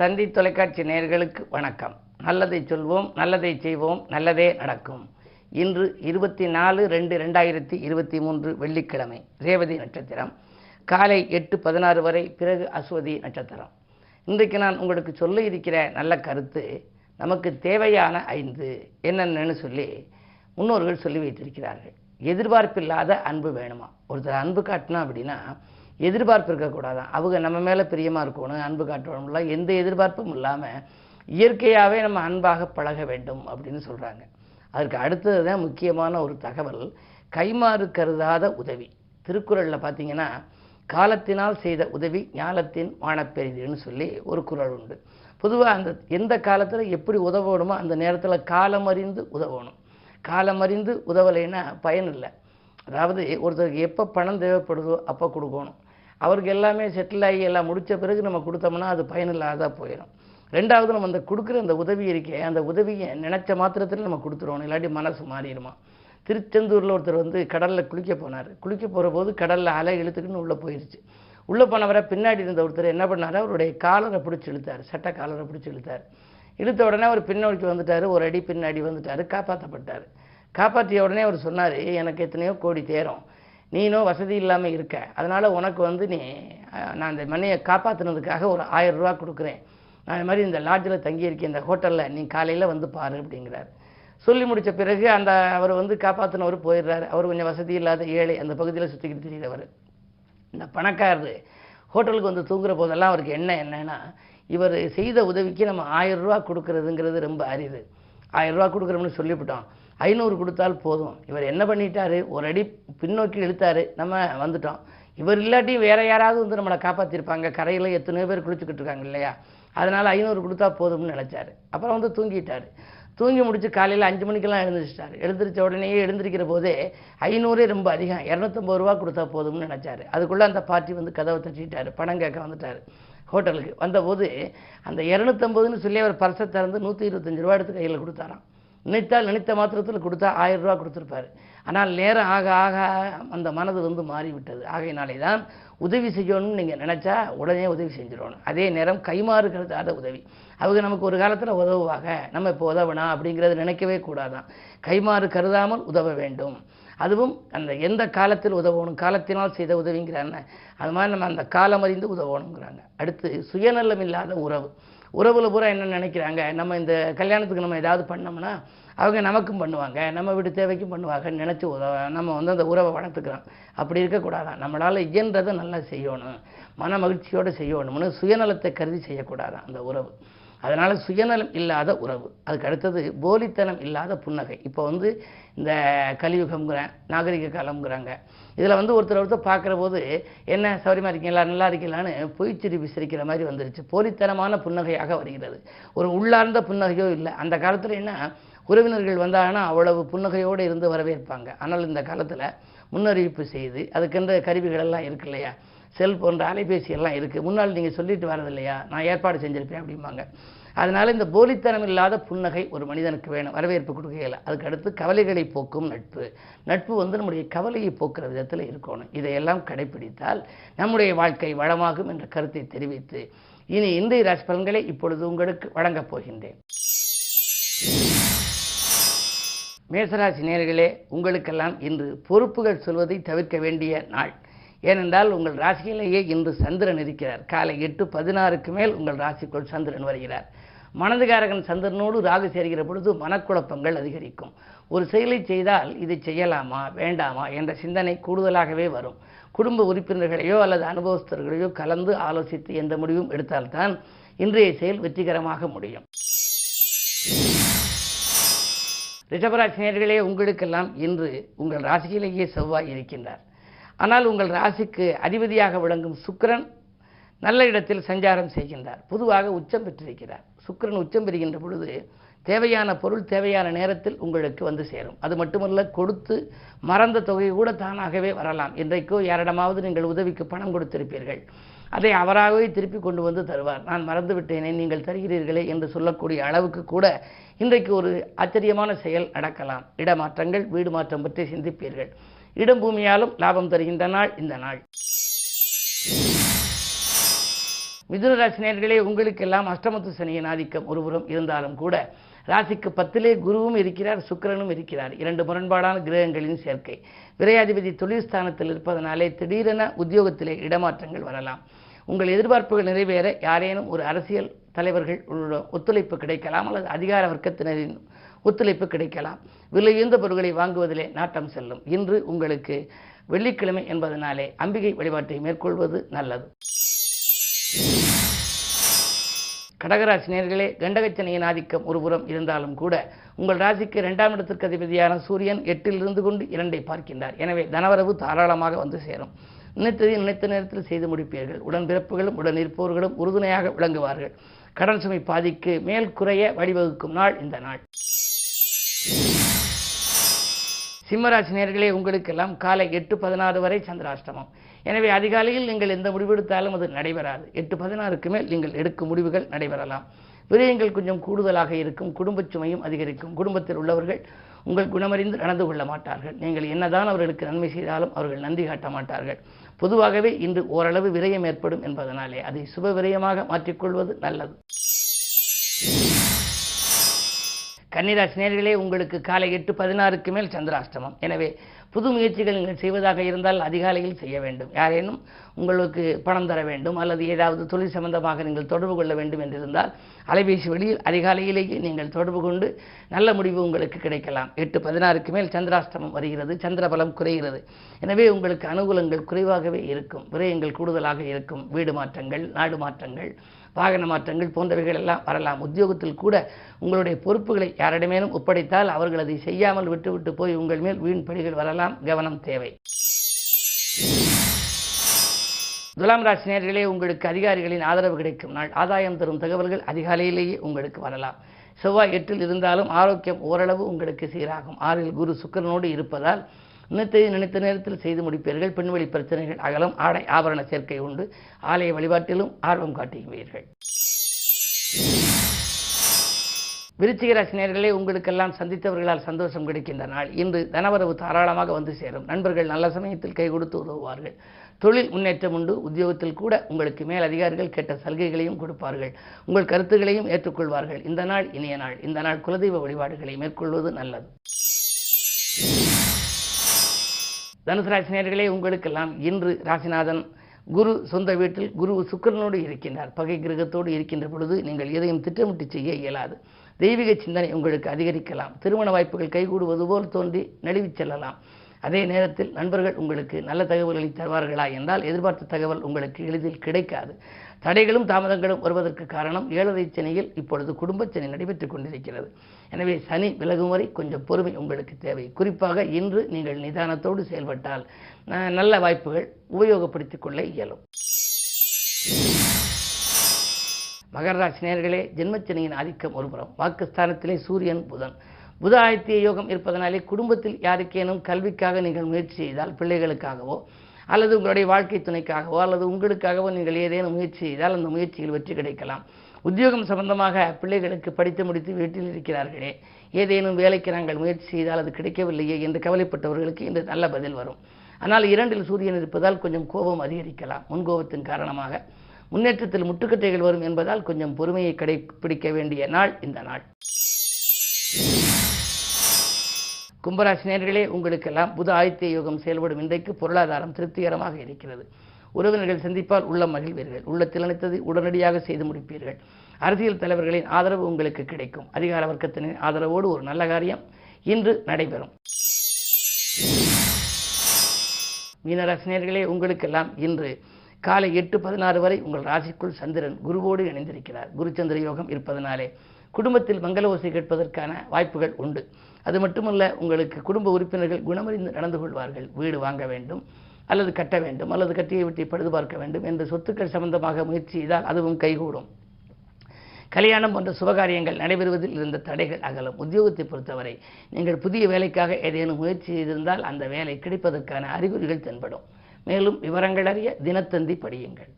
தந்தி தொலைக்காட்சி நேயர்களுக்கு வணக்கம். நல்லதை சொல்வோம் நல்லதை செய்வோம் நல்லதே நடக்கும். இன்று இருபத்தி நாலு ரெண்டு ரெண்டாயிரத்தி இருபத்தி மூன்று வெள்ளிக்கிழமை ரேவதி நட்சத்திரம். காலை எட்டு பதினாறு வரை பிறகு அஸ்வதி நட்சத்திரம். இன்றைக்கு நான் உங்களுக்கு சொல்ல இருக்கிற நல்ல கருத்து நமக்கு தேவையான ஐந்து என்னென்னு சொல்லி முன்னோர்கள் சொல்லி வைத்திருக்கிறார்கள். எதிர்பார்ப்பில்லாத அன்பு வேணுமா? ஒருத்தர் அன்பு காட்டினா அப்படின்னா எதிர்பார்ப்பு இருக்கக்கூடாதான் அவங்க நம்ம மேலே பிரியமாக இருக்கணும் அன்பு காட்டணும்ல எந்த எதிர்பார்ப்பும் இல்லாமல் இயற்கையாகவே நம்ம அன்பாக பழக வேண்டும் அப்படின்னு சொல்கிறாங்க அதற்கு அடுத்தது தான் முக்கியமான ஒரு தகவல் கைமாறு கருதாத உதவி. திருக்குறளில் பார்த்தீங்கன்னா காலத்தினால் செய்த உதவி ஞானத்தின் வானப்பெரிதுன்னு சொல்லி ஒரு குறள் உண்டு. பொதுவாக அந்த எந்த காலத்தில் எப்படி உதவணுமோ அந்த நேரத்தில் காலம் அறிந்து உதவணும். காலம் அறிந்து உதவலைன்னா பயன் இல்லை. அதாவது ஒருத்தருக்கு எப்போ பணம் தேவைப்படுதோ அப்போ கொடுக்கணும். அவருக்கு எல்லாமே செட்டில் ஆகி எல்லாம் முடித்த பிறகு நம்ம கொடுத்தோம்னா அது பயனில்லாத போயிடும் ரெண்டாவது நம்ம அந்த கொடுக்குற அந்த உதவி இருக்கே அந்த உதவியை நினச்ச மாத்திரத்தில் நம்ம கொடுத்துருவோம். இல்லாட்டி மனசு மாறிடுமா? திருச்செந்தூரில் ஒருத்தர் வந்து கடலில் குளிக்க போனார். குளிக்க போகிற போது கடலில் அலை இழுத்துக்குன்னு உள்ளே போயிடுச்சு உள்ளே போனவரை பின்னாடி இருந்த ஒருத்தர் என்ன பண்ணார்? அவருடைய காலரை பிடிச்சி இழுத்தார். சட்ட காலரை பிடிச்சி இழுத்தார். இழுத்த உடனே அவர் பின்னோக்கி வந்துட்டார். ஒரு அடி பின்னாடி வந்துட்டார். காப்பாற்றப்பட்டார் காப்பாற்றிய உடனே அவர் சொன்னார் எனக்கு எத்தனையோ கோடி தேரும். நீனும் வசதி இல்லாமல் இருக்க. அதனால் உனக்கு வந்து நீ நான் இந்த மனையை காப்பாற்றினதுக்காக ஒரு ஆயிரம் ரூபா கொடுக்குறேன். நான் இது மாதிரி இந்த லாட்ஜில் தங்கியிருக்கேன் இந்த ஹோட்டலில் நீ காலையில் வந்து பாரு அப்படிங்கிறார். சொல்லி முடித்த பிறகு அந்த அவர் வந்து காப்பாற்றினவர் போயிடுறாரு. அவர் கொஞ்சம் வசதி இல்லாத ஏழை அந்த பகுதியில் சுற்றிக்கிட்டு தெரிகிறவர் இந்த பணக்காரர் ஹோட்டலுக்கு வந்து தூங்குற போதெல்லாம் அவருக்கு என்ன என்னன்னா இவர் செய்த உதவிக்கு நம்ம ஆயிரம் ரூபா கொடுக்கறதுங்கிறது ரொம்ப அரிது. ஆயிரம் ரூபா கொடுக்குறோம்னு சொல்லிவிட்டோம். ஐநூறு கொடுத்தால் போதும். இவர் என்ன பண்ணிட்டாரு? ஒரு அடி பின்னோக்கி இழுத்தாரு. நம்ம வந்துட்டோம். இவர் இல்லாட்டி வேற யாராவது வந்து நம்மளை காப்பாற்றிருப்பாங்க கரையில் எத்தனையோ பேர் குளிச்சுக்கிட்டு இருக்காங்க இல்லையா? அதனால் ஐநூறு கொடுத்தா போதும்னு நினச்சாரு. அப்புறம் வந்து தூங்கிட்டார். தூங்கி முடிச்சு காலையில் அஞ்சு மணிக்கெல்லாம் எழுந்திரிச்சிட்டாரு. எழுந்திரிச்ச உடனேயே எழுந்திருக்கிற போதே ஐநூறே ரொம்ப அதிகம். இரநூத்தம்பது ரூபா கொடுத்தா போதும்னு நினச்சாரு. அதுக்குள்ளே அந்த பார்ட்டி வந்து கதவை தட்டிட்டார். பணம் கேட்க வந்துட்டார். ஹோட்டலுக்கு வந்தபோது அந்த இரநூத்தம்பதுன்னு சொல்லி அவர் பர்சை திறந்து நூற்றி இருபத்தஞ்சு ரூபா எடுத்து கையில் கொடுத்தாராம். நினைத்தால் நினைத்த மாத்திரத்தில் கொடுத்தா ஆயிரம் ரூபா கொடுத்துருப்பாரு. ஆனால் நேரம் ஆக ஆக அந்த மனது வந்து மாறிவிட்டது. ஆகையினாலே தான் உதவி செய்யணும்னு நீங்கள் நினச்சா உடனே உதவி செஞ்சிடணும். அதே நேரம் கைமாறு கருதாத உதவி. அவங்க நமக்கு ஒரு காலத்தில் உதவுவாங்க. நம்ம இப்போ உதவணும் அப்படிங்கிறத நினைக்கவே கூடாதான். கைமாறு கருதாமல் உதவ வேண்டும். அதுவும் அந்த எந்த காலத்தில் உதவணும் காலத்தினால் செய்த உதவிங்கிறாங்க அது மாதிரி நம்ம அந்த காலம் அறிந்து உதவணுங்கிறாங்க. அடுத்து சுயநலம் இல்லாத உறவு. உறவுல பூரா என்ன நினைக்கிறாங்க? நம்ம இந்த கல்யாணத்துக்கு நம்ம ஏதாவது பண்ணோம்னா அவங்க நமக்கும் பண்ணுவாங்க நம்ம வீட்டு தேவைக்கும் பண்ணுவாங்கன்னு நினச்சி உதவ நம்ம வந்து அந்த உறவை வளர்த்துக்கிறோம். அப்படி இருக்கக்கூடாதான் நம்மளால் இயன்றதை நல்லா செய்யணும். மன மகிழ்ச்சியோடு செய்யணும்னு சுயநலத்தை கருதி செய்யக்கூடாதான் அந்த உறவு? அதனால் சுயநலம் இல்லாத உறவு. அதுக்கு அடுத்தது போலித்தனம் இல்லாத புன்னகை. இப்போ வந்து இந்த கலியுகம்ங்கிறேன் நாகரிக காலம்ங்கிறாங்க. இதில் வந்து ஒருத்தர் ஒருத்தர் பார்க்குற போது என்ன சௌரியமாக இருக்கீங்களா நல்லா இருக்கீங்களான்னு பொய்ச்சிரி விசிரிக்கிற மாதிரி வந்துருச்சு. போலித்தனமான புன்னகையாக வருகிறது. ஒரு உள்ளார்ந்த புன்னகையோ இல்லை. அந்த காலத்தில் என்ன உறவினர்கள் வந்தாங்கன்னா அவ்வளவு புன்னகையோடு இருந்து வரவேற்பாங்க. ஆனால் இந்த காலத்தில் முன்னறிவிப்பு செய்து அதுக்கென்ற கருவிகளெல்லாம் இருக்கு இல்லையா? செல் போன்ற அலைபேசி எல்லாம் இருக்குது முன்னால் நீங்கள் சொல்லிட்டு வரது இல்லையா நான் ஏற்பாடு செஞ்சுருப்பேன் அப்படிம்பாங்க. அதனால் இந்த போலித்தனம் இல்லாத புன்னகை ஒரு மனிதனுக்கு வேணும். வரவேற்பு கொடுக்கையில். அதுக்கு அடுத்து கவலைகளை போக்கும் நட்பு. நட்பு வந்து நம்முடைய கவலையை போக்குற விதத்தில் இருக்கணும். இதையெல்லாம் கடைபிடித்தால் நம்முடைய வாழ்க்கை வளமாகும் என்ற கருத்தை தெரிவித்து இனி இந்திய ராசி பலன்களை இப்பொழுது உங்களுக்கு வழங்கப் போகின்றேன். மேசராசி நேர்களே உங்களுக்கெல்லாம் இன்று பொறுப்புகள் சொல்வதை தவிர்க்க வேண்டிய நாள். ஏனென்றால் உங்கள் ராசியிலேயே இன்று சந்திரன் இருக்கிறார். காலை எட்டு பதினாறுக்கு மேல் உங்கள் ராசிக்குள் சந்திரன் வருகிறார். மனதுகாரகன் சந்திரனோடு ராகு சேர்கிற பொழுது மனக்குழப்பங்கள் அதிகரிக்கும். ஒரு செயலை செய்தால் இதை செய்யலாமா வேண்டாமா என்ற சிந்தனை கூடுதலாகவே வரும். குடும்ப உறுப்பினர்களையோ அல்லது அனுபவஸ்தர்களையோ கலந்து ஆலோசித்து எந்த முடிவும் எடுத்தால்தான் இன்றைய செயல் வெற்றிகரமாக முடியும். ரிஷபராசினியர்களே உங்களுக்கெல்லாம் இன்று உங்கள் ராசியிலேயே செவ்வாய் இருக்கின்றார். ஆனால் உங்கள் ராசிக்கு அதிபதியாக விளங்கும் சுக்கரன் நல்ல இடத்தில் சஞ்சாரம் செய்கின்றார். பொதுவாக உச்சம் பெற்றிருக்கிறார். சுக்கிரன் உச்சம் பெறுகின்ற பொழுது தேவையான பொருள் தேவையான நேரத்தில் உங்களுக்கு வந்து சேரும். அது மட்டுமல்ல கொடுத்து மறந்த தொகை கூட தானாகவே வரலாம். இன்றைக்கோ யாரிடமாவது நீங்கள் உதவிக்கு பணம் கொடுத்திருப்பீர்கள். அதை அவராகவே திருப்பி கொண்டு வந்து தருவார். நான் மறந்து விட்டேனே நீங்கள் தருகிறீர்களே என்று சொல்லக்கூடிய அளவுக்கு கூட இன்றைக்கு ஒரு ஆச்சரியமான செயல் நடக்கலாம். இடமாற்றங்கள் வீடு மாற்றம் பற்றி சிந்திப்பீர்கள். இடம் பூமியாலும் லாபம் தருகின்ற நாள் இந்த நாள். மிதுன ராசி நேர்களே உங்களுக்கெல்லாம் அஷ்டமத்து சனியின் ஆதிக்கம் ஒருபுறம் இருந்தாலும் கூட ராசிக்கு பத்திலே குருவும் இருக்கிறார் சுக்கரனும் இருக்கிறார். இரண்டு முரண்பாடான கிரகங்களின் சேர்க்கை. விரையாதிபதி தொழில் ஸ்தானத்தில் இருப்பதனாலே திடீரென உத்தியோகத்திலே இடமாற்றங்கள் வரலாம். உங்கள் எதிர்பார்ப்புகள் நிறைவேற யாரேனும் ஒரு அரசியல் தலைவர்கள் உள்ள ஒத்துழைப்பு கிடைக்கலாம் அல்லது அதிகார வர்க்கத்தினரின் ஒத்துழைப்பு கிடைக்கலாம். விலையுந்த பொருட்களை வாங்குவதிலே நாட்டம் செல்லும். இன்று உங்களுக்கு வெள்ளிக்கிழமை என்பதனாலே அம்பிகை வழிபாட்டை மேற்கொள்வது நல்லது. கடகராசி நேர்களே கண்டகச்சனையின் ஆதிக்கம் ஒருபுறம் இருந்தாலும் கூட உங்கள் ராசிக்கு இரண்டாம் இடத்திற்கு அதிபதியான சூரியன் எட்டில் இருந்து கொண்டு இரண்டை பார்க்கின்றார். எனவே தனவரவு தாராளமாக வந்து சேரும். நினைத்ததை நினைத்த நேரத்தில் செய்து முடிப்பீர்கள். உடன்பிறப்புகளும் உடன் இருப்பவர்களும் உறுதுணையாக விளங்குவார்கள். கடன் சுமை பாதிக்கு மேல் குறைய வழிவகுக்கும் நாள் இந்த நாள். சிம்மராசி நேர்களே உங்களுக்கெல்லாம் காலை எட்டு பதினாறு வரை சந்திராஷ்டமம். எனவே அதிகாலையில் நீங்கள் எந்த முடிவெடுத்தாலும் அது நடைபெறாது. எட்டு பதினாறுக்கு மேல் நீங்கள் எடுக்கும் முடிவுகள் நடைபெறலாம். விரயங்கள் கொஞ்சம் கூடுதலாக இருக்கும். குடும்பச் சுமையும் அதிகரிக்கும். குடும்பத்தில் உள்ளவர்கள் உங்கள் குணமறிந்து நடந்து கொள்ள மாட்டார்கள். நீங்கள் என்னதான் அவர்களுக்கு நன்மை செய்தாலும் அவர்கள் நன்றி காட்ட மாட்டார்கள். பொதுவாகவே இன்று ஓரளவு விரயம் ஏற்படும் என்பதனாலே அதை சுப விரயமாக மாற்றிக்கொள்வது நல்லது. கன்னிராசி நேர்களே உங்களுக்கு காலை எட்டு பதினாறுக்கு மேல் சந்திராஷ்டமம். எனவே புது முயற்சிகள் நீங்கள் செய்வதாக இருந்தால் அதிகாலையில் செய்ய வேண்டும். யாரேனும் உங்களுக்கு பணம் தர வேண்டும் அல்லது ஏதாவது தொழில் சம்பந்தமாக நீங்கள் தொடர்பு கொள்ள வேண்டும் என்றிருந்தால் அலைபேசி வழியில் அதிகாலையிலேயே நீங்கள் தொடர்பு கொண்டு நல்ல முடிவு உங்களுக்கு கிடைக்கலாம். எட்டு பதினாறுக்கு மேல் சந்திராஷ்டமம் வருகிறது சந்திர பலம் குறைகிறது. எனவே உங்களுக்கு அனுகூலங்கள் குறைவாகவே இருக்கும் விரயங்கள் கூடுதலாக இருக்கும். வீடு மாற்றங்கள் நாடு மாற்றங்கள் வாகன மாற்றங்கள் போன்றவைகள் எல்லாம் வரலாம். உத்தியோகத்தில் கூட உங்களுடைய பொறுப்புகளை யாரிடமேலும் ஒப்படைத்தால் அவர்கள் அதை செய்யாமல் விட்டுவிட்டு போய் உங்கள் மேல் வீண் பணிகள் வரலாம். கவனம் தேவை. துலாம் ராசி நேர்களே உங்களுக்கு அதிகாரிகளின் ஆதரவு கிடைக்கும். நாள் ஆதாயம் தரும் தகவல்கள் அதிகாலையிலேயே உங்களுக்கு வரலாம். செவ்வாய் எட்டில் இருந்தாலும் ஆரோக்கியம் ஓரளவு உங்களுக்கு சீராகும். ஆறில் குரு சுக்கரனோடு இருப்பதால் நினைத்ததை நினைத்த நேரத்தில் செய்து முடிப்பீர்கள். பெண்வெளி பிரச்சனைகள் அகலம். ஆடை ஆபரண சேர்க்கை உண்டு. ஆலய வழிபாட்டிலும் ஆர்வம் காட்டுகிறீர்கள். விருச்சிக ராசினியர்களே உங்களுக்கெல்லாம் சந்தித்தவர்களால் சந்தோஷம் கிடைக்கின்ற நாள். இன்று தனவரவு தாராளமாக வந்து சேரும். நண்பர்கள் நல்ல சமயத்தில் கை கொடுத்து உதவுவார்கள். தொழில் முன்னேற்றம் உண்டு. உத்தியோகத்தில் கூட உங்களுக்கு மேல் அதிகாரிகள் கேட்ட சலுகைகளையும் கொடுப்பார்கள். உங்கள் கருத்துக்களையும் ஏற்றுக்கொள்வார்கள். இந்த நாள் இனிய நாள். இந்த நாள் குலதெய்வ வழிபாடுகளை மேற்கொள்வது நல்லது. தனுசு ராசினியர்களே உங்களுக்கெல்லாம் இன்று ராசிநாதன் குரு சொந்த வீட்டில் குரு சுக்கரனோடு இருக்கின்றார். பகை கிரகத்தோடு இருக்கின்ற பொழுது நீங்கள் எதையும் திட்டமிட்டு செய்ய இயலாது. தெய்வீக சிந்தனை உங்களுக்கு அதிகரிக்கலாம். திருமண வாய்ப்புகள் கைகூடுவது போல் தோன்றி நழுவிச் செல்லலாம். அதே நேரத்தில் நண்பர்கள் உங்களுக்கு நல்ல தகவல்களை தருவார்களா என்றால் எதிர்பார்த்த தகவல் உங்களுக்கு எளிதில் கிடைக்காது. தடைகளும் தாமதங்களும் வருவதற்கு காரணம் ஏழரை சனியில் இப்பொழுது குடும்ப சனி நடைபெற்றுக் கொண்டிருக்கிறது. எனவே சனி விலகும் வரை கொஞ்சம் பொறுமை உங்களுக்கு தேவை. குறிப்பாக இன்று நீங்கள் நிதானத்தோடு செயல்பட்டால் ந- நல்ல வாய்ப்புகள் உபயோகப்படுத்திக் கொள்ள இயலும். மகர ராசி நேயர்களே ஜென்மச்சனியின் ஆதிக்கம் ஒருபுறம். வாக்குஸ்தானத்திலே சூரியன் புதன். புத ஆதித்ய யோகம் இருப்பதனாலே குடும்பத்தில் யாருக்கேனும் கல்விக்காக நீங்கள் முயற்சி செய்தால் பிள்ளைகளுக்காகவோ அல்லது உங்களுடைய வாழ்க்கை துணைக்காகவோ அல்லது உங்களுக்காகவோ நீங்கள் ஏதேனும் முயற்சி செய்தால் அந்த முயற்சியில் வெற்றி கிடைக்கலாம். உத்தியோகம் சம்பந்தமாக பிள்ளைகளுக்கு படித்து முடித்து வீட்டில் இருக்கிறார்களே ஏதேனும் வேலைக்கு நாங்கள் முயற்சி செய்தால் அது கிடைக்கவில்லையே என்று கவலைப்பட்டவர்களுக்கு இன்று நல்ல பதில் வரும். ஆனால் இரண்டில் சூரியன் இருப்பதால் கொஞ்சம் கோபம் அதிகரிக்கலாம். முன்கோபத்தின் காரணமாக முன்னேற்றத்தில் முட்டுக்கட்டைகள் வரும் என்பதால் கொஞ்சம் பொறுமையை கடைபிடிக்க வேண்டிய நாள் இந்த நாள். கும்பராசினியர்களே உங்களுக்கெல்லாம் புத ஆதித்ய யோகம் செயல்படும் இன்றைக்கு பொருளாதாரம் திருப்திகரமாக இருக்கிறது. உறவினர்கள் சந்திப்பால் உள்ள மகிழ்வீர்கள். உள்ளத்தில் நினைத்ததை உடனடியாக செய்து முடிப்பீர்கள். அரசியல் தலைவர்களின் ஆதரவு உங்களுக்கு கிடைக்கும். அதிகார வர்க்கத்தினரின் ஆதரவோடு ஒரு நல்ல காரியம் இன்று நடைபெறும். மீனராசினியர்களே உங்களுக்கெல்லாம் இன்று காலை எட்டு பதினாறு வரை உங்கள் ராசிக்குள் சந்திரன் குருவோடு இணைந்திருக்கிறார். குருச்சந்திர யோகம் இருப்பதனாலே குடும்பத்தில் மங்கள ஓசை கேட்பதற்கான வாய்ப்புகள் உண்டு. அது மட்டுமல்ல உங்களுக்கு குடும்ப உறுப்பினர்கள் குணமறிந்து நடந்து கொள்வார்கள். வீடு வாங்க வேண்டும் அல்லது கட்ட வேண்டும் அல்லது கட்டியை விட்டு பழுது பார்க்க வேண்டும் என்று சொத்துக்கள் சம்பந்தமாக முயற்சி செய்தால் அதுவும் கைகூடும். கல்யாணம் போன்ற சுபகாரியங்கள் நடைபெறுவதில் இருந்த தடைகள் அகலும். உத்தியோகத்தை பொறுத்தவரை நீங்கள் புதிய வேலைக்காக ஏதேனும் முயற்சி செய்திருந்தால் அந்த வேலை கிடைப்பதற்கான அறிகுறிகள் தென்படும். மேலும் விவரங்கள் அறிய தினத்தந்தி படியுங்கள்.